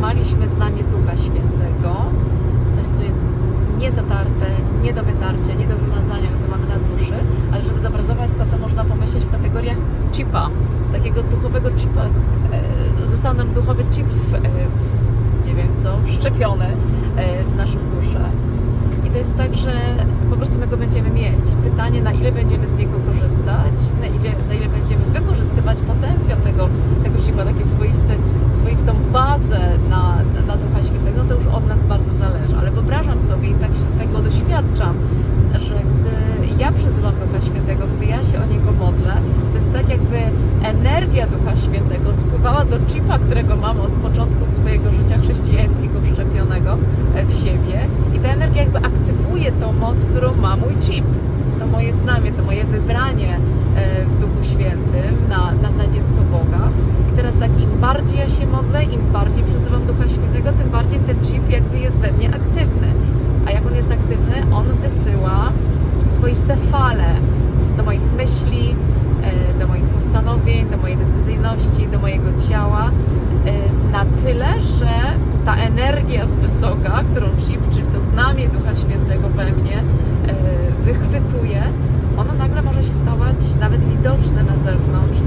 mamy znamie Ducha Świętego, coś, co jest niezatarte, nie do wytarcia, nie do wymazania, to mamy na duszy, ale żeby zobrazować to, to można pomyśleć w kategoriach chipa, takiego duchowego chipa. E, Został nam duchowy chip, w, e, w, nie wiem co, wszczepiony e, w naszą duszę. I to jest tak, że po prostu my go będziemy mieć. Pytanie, na ile będziemy z niego korzystać, na ile, na ile będziemy wykorzystywać potencjał tego, tego chipa, takie swoiste, swoistą bazę na, na Ducha Świętego, to już od nas bardzo zależy. Ale wyobrażam sobie i tak się tego doświadczam, że gdy ja przyzywam Ducha Świętego, gdy ja się o Niego modlę, to jest tak jakby energia Ducha Świętego spływała do chipa, którego mam od początku swojego życia chrześcijańskiego wszczepionego e, w siebie i ta energia jakby aktywuje tą moc, którą ma mój chip. To moje znamie, to moje wybranie e, w Duchu Świętym na, na, na dziecko Boga. I teraz tak, im bardziej ja się modlę, im bardziej przyzywam Ducha Świętego, te fale do moich myśli, e, do moich postanowień, do mojej decyzyjności, do mojego ciała e, na tyle, że ta energia z wysoka, którą chip, czyli to znamie Ducha Świętego we mnie e, wychwytuje, ono nagle może się stawać nawet widoczne na zewnątrz